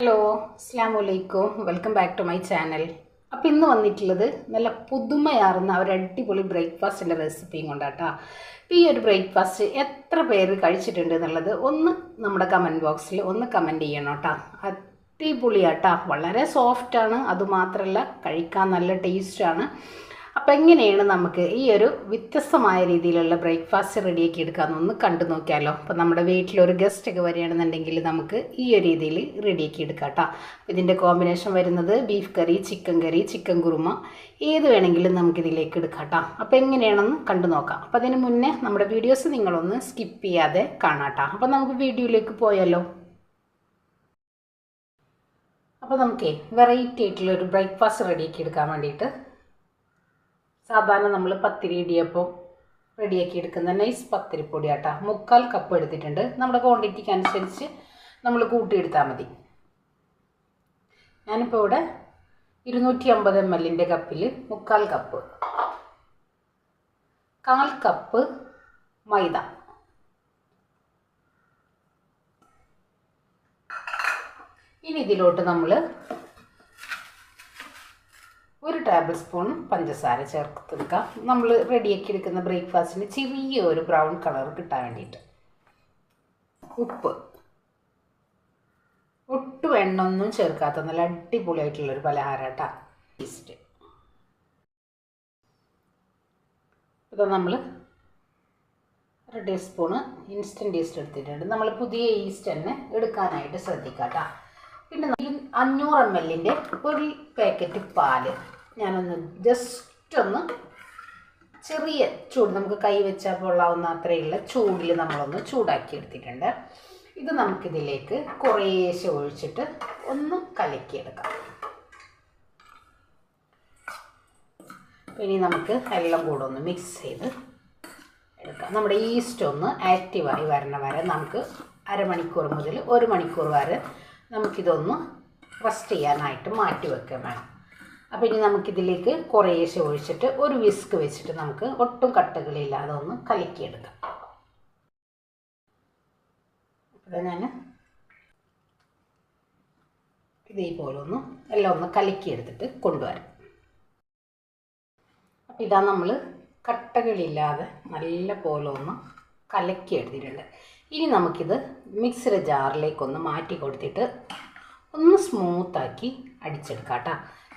Hello അസ്സാം വലൈക്കും welcome back to my channel. അപ്പോൾ ഇന്ന് വന്നിട്ടുള്ളത് നല്ല പുതുമയാർന്ന ഒരു അടിപൊളി ബ്രേക്ക്ഫാസ്റ്റിന്റെ റെസിപ്പിയും കൊണ്ടാട്ടാ. അപ്പോൾ ഈ ഒരു ബ്രേക്ക്ഫാസ്റ്റ് എത്ര പേര് കഴിച്ചിട്ടുണ്ട് എന്നുള്ളത് ഒന്ന് നമ്മുടെ കമന്റ് ബോക്സിൽ ഒന്ന് കമന്റ് ചെയ്യണം കേട്ടോ. അടിപൊളിയാട്ടാ. വളരെ സോഫ്റ്റാണ്. അതുമാത്രമല്ല കഴിക്കാൻ നല്ല ടേസ്റ്റാണ്. അപ്പോൾ എങ്ങനെയാണ് നമുക്ക് ഈ ഒരു വ്യത്യസ്തമായ രീതിയിലുള്ള ബ്രേക്ക്ഫാസ്റ്റ് റെഡിയാക്കി എടുക്കാമെന്ന് ഒന്ന് കണ്ടു നോക്കിയാലോ. അപ്പോൾ നമ്മുടെ വീട്ടിലൊരു ഗസ്റ്റ് ഒക്കെ വരികയാണെന്നുണ്ടെങ്കിൽ നമുക്ക് ഈ ഒരു രീതിയിൽ റെഡിയാക്കി എടുക്കാം കേട്ടോ ഇതിന്റെ കോമ്പിനേഷൻ വരുന്നത് beef curry chicken curry chicken kurma ഏത് വേണമെങ്കിലും നമുക്കിതിലേക്ക് എടുക്കാം കേട്ടോ അപ്പോൾ എങ്ങനെയാണെന്ന് കണ്ടു നോക്കാം. അപ്പോൾ അതിന് മുന്നേ നമ്മുടെ വീഡിയോസ് നിങ്ങളൊന്ന് സ്കിപ്പ് ചെയ്യാതെ കാണാം കേട്ടോ അപ്പോൾ നമുക്ക് വീഡിയോയിലേക്ക് പോയാലോ. അപ്പോൾ നമുക്കേ വെറൈറ്റി ആയിട്ടുള്ള ഒരു ബ്രേക്ക്ഫാസ്റ്റ് റെഡിയാക്കി എടുക്കാൻ വേണ്ടിയിട്ട് സാധാരണ നമ്മൾ പത്തിരി ഇടിയപ്പം റെഡിയാക്കി എടുക്കുന്ന നൈസ് പത്തിരിപ്പൊടി ആട്ടാ മുക്കാൽ കപ്പ് എടുത്തിട്ടുണ്ട്. നമ്മുടെ ക്വാണ്ടിറ്റിക്ക് അനുസരിച്ച് നമ്മൾ കൂട്ടിയെടുത്താൽ മതി. ഞാനിപ്പോൾ ഇവിടെ ഇരുന്നൂറ്റി അമ്പത് എം എല്ലിന്റെ കപ്പിൽ മുക്കാൽ കപ്പ് കാൽ കപ്പ് മൈദ. ഇനി ഇതിലോട്ട് നമ്മൾ ഒരു ടേബിൾ സ്പൂൺ പഞ്ചസാര ചേർത്ത് എടുക്കാം നമ്മൾ റെഡിയാക്കി എടുക്കുന്ന ബ്രേക്ക്ഫാസ്റ്റിന് ചെറിയ ഒരു ബ്രൗൺ കളർ കിട്ടാൻ വേണ്ടിയിട്ട്. ഉപ്പ്. ഒട്ടും എണ്ണൊന്നും ചേർക്കാത്ത നല്ല അടിപൊളിയായിട്ടുള്ളൊരു പലഹാരം കേട്ടോ ഈസ്റ്റ് ഇത് നമ്മൾ ഒരു ടീസ്പൂണ് ഇൻസ്റ്റന്റ് ഈസ്റ്റ് എടുത്തിട്ടുണ്ട്. നമ്മൾ പുതിയ ഈസ്റ്റ് തന്നെ എടുക്കാനായിട്ട് ശ്രദ്ധിക്കാം പിന്നെ അഞ്ഞൂറ് എം എല്ലിന്റെ ഒരു പാക്കറ്റ് പാൽ. ഞാനൊന്ന് ജസ്റ്റ് ഒന്ന് ചെറിയ ചൂട് നമുക്ക് കൈ വെച്ചാൽ കൊള്ളാവുന്ന അത്രയുള്ള ചൂടിൽ നമ്മളൊന്ന് ചൂടാക്കി എടുത്തിട്ടുണ്ട്. ഇത് നമുക്കിതിലേക്ക് കുറേശ്ശെ ഒഴിച്ചിട്ട് ഒന്ന് കലക്കിയെടുക്കാം. ഇനി നമുക്ക് എല്ലാം കൂടെ ഒന്ന് മിക്സ് ചെയ്ത് എടുക്കാം. നമ്മുടെ ഈസ്റ്റ് ഒന്ന് ആക്റ്റീവായി വരണ വരെ നമുക്ക് അരമണിക്കൂർ മുതൽ ഒരു മണിക്കൂർ വരെ നമുക്കിതൊന്ന് റെസ്റ്റ് ചെയ്യാനായിട്ട് മാറ്റി വെക്കാൻ വേണം. അപ്പോൾ ഇനി നമുക്കിതിലേക്ക് കുറേശ്ശെ ഒഴിച്ചിട്ട് ഒരു വിസ്ക് വെച്ചിട്ട് നമുക്ക് ഒട്ടും കട്ടകളില്ലാതെ ഒന്ന് കലക്കിയെടുക്കാം. അപ്പോൾ ഞാൻ ഇതേപോലെ ഒന്ന് എല്ലാം ഒന്ന് കലക്കിയെടുത്തിട്ട് കൊണ്ടുവരാം. അപ്പോൾ ഇതാ നമ്മൾ കട്ടകളില്ലാതെ നല്ല പോലെ ഒന്ന് കലക്കി എടുത്തിട്ടുണ്ട് ഇനി നമുക്കിത് മിക്സിയുടെ ജാറിലേക്കൊന്ന് മാറ്റി കൊടുത്തിട്ട് ഒന്ന് സ്മൂത്താക്കി അടിച്ചെടുക്കാം കേട്ടോ.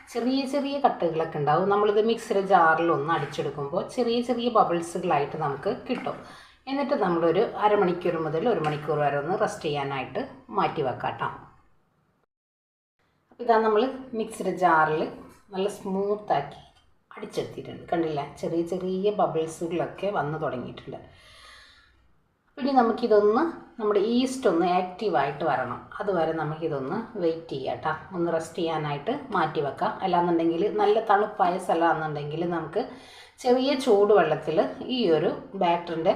ചെറിയ ചെറിയ കട്ടുകളൊക്കെ ഉണ്ടാവും. നമ്മളിത് മിക്സിയുടെ ജാറിൽ ഒന്ന് അടിച്ചെടുക്കുമ്പോൾ ചെറിയ ചെറിയ ബബിൾസുകളായിട്ട് നമുക്ക് കിട്ടും. എന്നിട്ട് നമ്മളൊരു അരമണിക്കൂർ മുതൽ ഒരു മണിക്കൂർ വരെ ഒന്ന് റെസ്റ്റ് ചെയ്യാനായിട്ട് മാറ്റി വെക്കാം അപ്പോൾ ഇതാ നമ്മൾ മിക്സിയുടെ ജാറിൽ നല്ല സ്മൂത്താക്കി അടിച്ചെടുത്തിട്ടുണ്ട്. കണ്ടില്ല? ചെറിയ ചെറിയ ബബിൾസുകളൊക്കെ വന്ന് തുടങ്ങിയിട്ടുണ്ട്. പിന്നെ നമുക്കിതൊന്ന് നമ്മുടെ ഈസ്റ്റ് ഒന്ന് ആക്റ്റീവായിട്ട് വരണം. അതുവരെ നമുക്കിതൊന്ന് വെയിറ്റ് ചെയ്യാം കേട്ടോ ഒന്ന് റെസ്റ്റ് ചെയ്യാനായിട്ട് മാറ്റി വെക്കാം. അല്ലാന്നുണ്ടെങ്കിൽ നല്ല തണുപ്പായ സ്ഥലമാണെന്നുണ്ടെങ്കിൽ നമുക്ക് ചെറിയ ചൂടുവെള്ളത്തിൽ ഈ ഒരു ബാറ്ററിന്റെ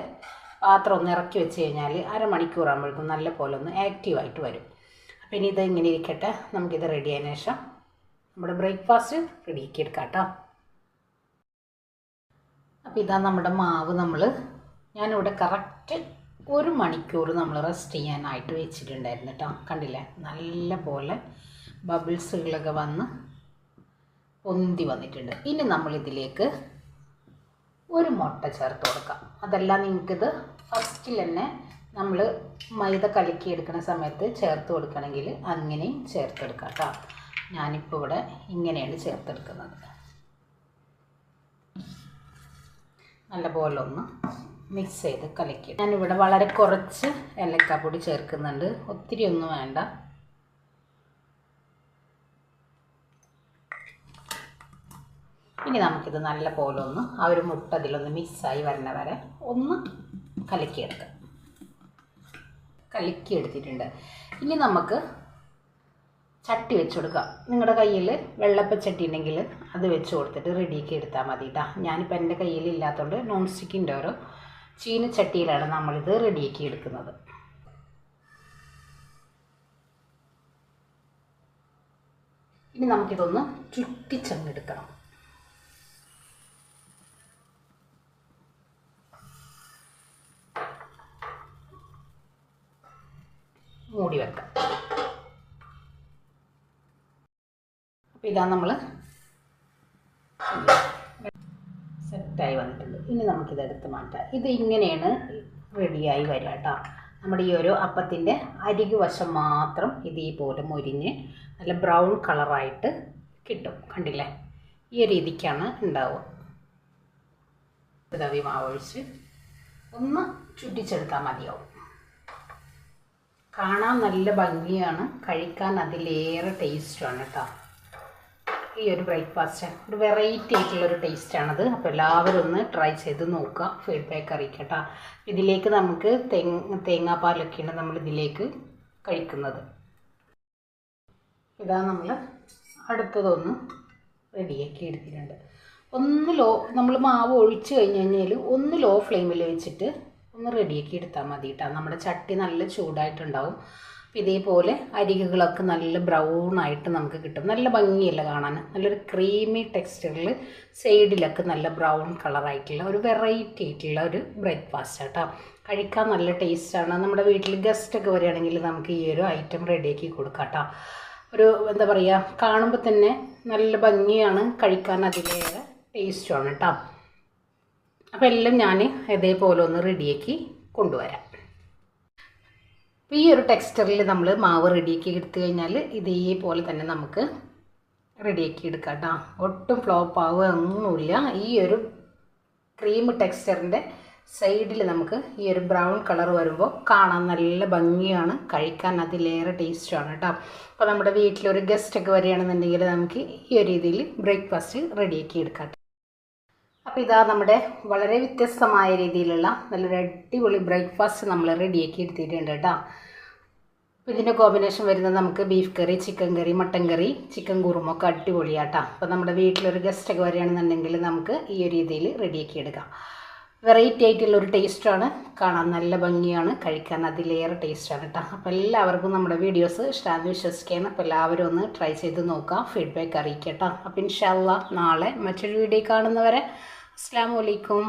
പാത്രം ഒന്ന് ഇറക്കി വെച്ച് കഴിഞ്ഞാൽ അരമണിക്കൂറാകുമ്പോഴേക്കും നല്ല പോലെ ഒന്ന് ആക്റ്റീവായിട്ട് വരും. അപ്പോൾ ഇനി ഇത് ഇങ്ങനെ ഇരിക്കട്ടെ. നമുക്കിത് റെഡി ആയതിനു ശേഷം നമ്മുടെ ബ്രേക്ക്ഫാസ്റ്റ് റെഡിയാക്കി എടുക്കാം കേട്ടോ അപ്പോൾ ഇതാ നമ്മുടെ മാവ് നമ്മൾ ഞാനിവിടെ കറക്റ്റ് ഒരു മണിക്കൂർ നമ്മൾ റെസ്റ്റ് ചെയ്യാനായിട്ട് വെച്ചിട്ടുണ്ടായിരുന്നു കേട്ടോ. കണ്ടില്ലേ? നല്ല പോലെ ബബിൾസുകളൊക്കെ വന്ന് പൊന്തി വന്നിട്ടുണ്ട്. ഇനി നമ്മളിതിലേക്ക് ഒരു മുട്ട ചേർത്ത് കൊടുക്കാം. അതല്ല നിങ്ങൾക്കിത് ഫസ്റ്റിൽ തന്നെ നമ്മൾ മൈദ കലക്കി എടുക്കുന്ന സമയത്ത് ചേർത്ത് കൊടുക്കണമെങ്കിൽ അങ്ങനെയും ചേർത്തെടുക്കാം കേട്ടോ. ഞാനിപ്പോൾ ഇവിടെ ഇങ്ങനെയാണ് ചേർത്തെടുക്കുന്നത്. നല്ലപോലെ ഒന്ന് മിക്സ് ചെയ്ത് കലക്കി. ഞാനിവിടെ വളരെ കുറച്ച് ഏലക്കാപ്പൊടി ചേർക്കുന്നുണ്ട്. ഒത്തിരി ഒന്നും വേണ്ട. ഇനി നമുക്കിത് നല്ല പോലെ ഒന്ന് ആ ഒരു മുട്ട അതിലൊന്ന് മിക്സായി വരണ വരെ ഒന്ന് കലക്കിയെടുക്കാം. കലക്കിയെടുത്തിട്ടുണ്ട്. ഇനി നമുക്ക് ചട്ടി വെച്ച് കൊടുക്കാം. നിങ്ങളുടെ കയ്യിൽ വെള്ളപ്പച്ചട്ടി ഉണ്ടെങ്കിൽ അത് വെച്ച് കൊടുത്തിട്ട് റെഡിയാക്കി എടുത്താൽ മതി കേട്ടോ ഞാനിപ്പോൾ എന്റെ കയ്യിൽ ഇല്ലാത്തതുകൊണ്ട് നോൺ സ്റ്റിക്കിന്റെ ഓരോ ചീനച്ചട്ടിയിലാണ് നമ്മളിത് റെഡിയാക്കി എടുക്കുന്നത്. ഇനി നമുക്കിതൊന്ന് ചുറ്റിച്ചങ്ങെടുക്കണം. മൂടി വെക്കാം. അപ്പോൾ ഇതാ നമ്മൾ സെറ്റായി വന്നിട്ടുണ്ട്. ഇനി നമുക്കിത് എടുത്ത് മാറ്റാം. ഇത് ഇങ്ങനെയാണ് റെഡിയായി വരിക കേട്ടോ നമ്മുടെ ഈ ഒരു അപ്പത്തിന്റെ അരികു വശം മാത്രം ഇതേപോലെ മൊരിഞ്ഞ് നല്ല ബ്രൗൺ കളറായിട്ട് കിട്ടും. കണ്ടില്ലേ? ഈ ഒരു രീതിക്കാണ് ഉണ്ടാവുക. ഇതവി മാവൊഴിച്ച് ഒന്ന് ചുറ്റിച്ചെടുത്താൽ മതിയാവും. കാണാൻ നല്ല ഭംഗിയാണ്. കഴിക്കാൻ അതിലേറെ ടേസ്റ്റാണ് കേട്ടോ ഈ ഒരു ബ്രേക്ക്ഫാസ്റ്റ് ഒരു വെറൈറ്റി ആയിട്ടുള്ള ഒരു ടേസ്റ്റാണത്. അപ്പോൾ എല്ലാവരും ഒന്ന് ട്രൈ ചെയ്ത് നോക്കുക. ഫീഡ്ബാക്ക് അറിയിക്കട്ടോ. ഇതിലേക്ക് നമുക്ക് തേങ്ങ തേങ്ങാപ്പാലൊക്കെയാണ് നമ്മൾ ഇതിലേക്ക് കഴിക്കുന്നത്. ഇതാ നമ്മൾ അടുത്തതൊന്ന് റെഡിയാക്കി എടുത്തിട്ടുണ്ട്. ഒന്ന് ലോ നമ്മൾ മാവ് ഒഴിച്ച് കഴിഞ്ഞ് കഴിഞ്ഞാൽ ഒന്ന് ലോ ഫ്ലെയിമിൽ വെച്ചിട്ട് ഒന്ന് റെഡിയാക്കി എടുത്താൽ മതി കേട്ടോ നമ്മുടെ ചട്ടി നല്ല ചൂടായിട്ടുണ്ടാവും. ഇതേപോലെ അരികുകളൊക്കെ നല്ല ബ്രൗൺ ആയിട്ട് നമുക്ക് കിട്ടും. നല്ല ഭംഗിയല്ല കാണാൻ? നല്ലൊരു ക്രീമി ടെക്സ്ചറിൽ സൈഡിലൊക്കെ നല്ല ബ്രൗൺ കളറായിട്ടുള്ള ഒരു വെറൈറ്റി ആയിട്ടുള്ള ഒരു ബ്രേക്ക്ഫാസ്റ്റ് കേട്ടോ കഴിക്കാൻ നല്ല ടേസ്റ്റാണ് നമ്മുടെ വീട്ടിൽ ഗസ്റ്റൊക്കെ വരികയാണെങ്കിൽ നമുക്ക് ഈ ഒരു ഐറ്റം റെഡിയാക്കി കൊടുക്കാം കേട്ടോ ഒരു എന്താ പറയുക കാണുമ്പോൾ തന്നെ നല്ല ഭംഗിയാണ്. കഴിക്കാൻ അതിലേറെ ടേസ്റ്റുമാണ് കേട്ടോ അപ്പോൾ എല്ലാം ഞാൻ ഇതേപോലെ ഒന്ന് റെഡിയാക്കി കൊണ്ടുവരാം. അപ്പോൾ ഈ ഒരു ടെക്സ്റ്ററിൽ നമ്മൾ മാവ് റെഡിയാക്കി എടുത്തു കഴിഞ്ഞാൽ ഇതേപോലെ തന്നെ നമുക്ക് റെഡിയാക്കി എടുക്കാം കേട്ടോ ഒട്ടും ഫ്ലോപ്പ് ആവുക ഒന്നുമില്ല ഈ ഒരു ക്രീം ടെക്സ്ചറിന്റെ സൈഡിൽ നമുക്ക് ഈ ഒരു ബ്രൗൺ കളർ വരുമ്പോൾ കാണാൻ നല്ല ഭംഗിയാണ്. കഴിക്കാൻ അതിലേറെ ടേസ്റ്റാണ് കേട്ടോ അപ്പോൾ നമ്മുടെ വീട്ടിലൊരു ഗസ്റ്റൊക്കെ വരികയാണെന്നുണ്ടെങ്കിൽ നമുക്ക് ഈ ഒരു രീതിയിൽ ബ്രേക്ക്ഫാസ്റ്റ് റെഡിയാക്കി എടുക്കാം അപ്പോൾ ഇതാ നമ്മുടെ വളരെ വ്യത്യസ്തമായ രീതിയിലുള്ള നല്ലൊരു അടിപൊളി ബ്രേക്ക്ഫാസ്റ്റ് നമ്മൾ റെഡിയാക്കി എടുത്തിട്ടുണ്ട് കേട്ടോ. അപ്പോൾ ഇതിന്റെ കോമ്പിനേഷൻ വരുന്നത് നമുക്ക് beef curry chicken curry mutton curry chicken കുറുമൊക്കെ അടിപൊളിയാട്ടോ. അപ്പോൾ നമ്മുടെ വീട്ടിലൊരു ഗസ്റ്റൊക്കെ വരികയാണെന്നുണ്ടെങ്കിൽ നമുക്ക് ഈ ഒരു രീതിയിൽ റെഡിയാക്കി എടുക്കാം. വെറൈറ്റി ആയിട്ടുള്ള ഒരു ടേസ്റ്റാണ് കാണാൻ നല്ല ഭംഗിയാണ്. കഴിക്കാൻ അതിലേറെ ടേസ്റ്റാണ് കേട്ടോ. അപ്പോൾ എല്ലാവർക്കും നമ്മുടെ വീഡിയോസ് ഇഷ്ടമാണെന്ന് വിശ്വസിക്കുകയാണ് അപ്പോൾ എല്ലാവരും ഒന്ന് ട്രൈ ചെയ്ത് നോക്കുക ഫീഡ്ബാക്ക് അറിയിക്കട്ടോ. അപ്പോൾ ഇൻഷാല്ല നാളെ മറ്റൊരു വീഡിയോ കാണുന്നവരെ അസ്സാം വലൈക്കും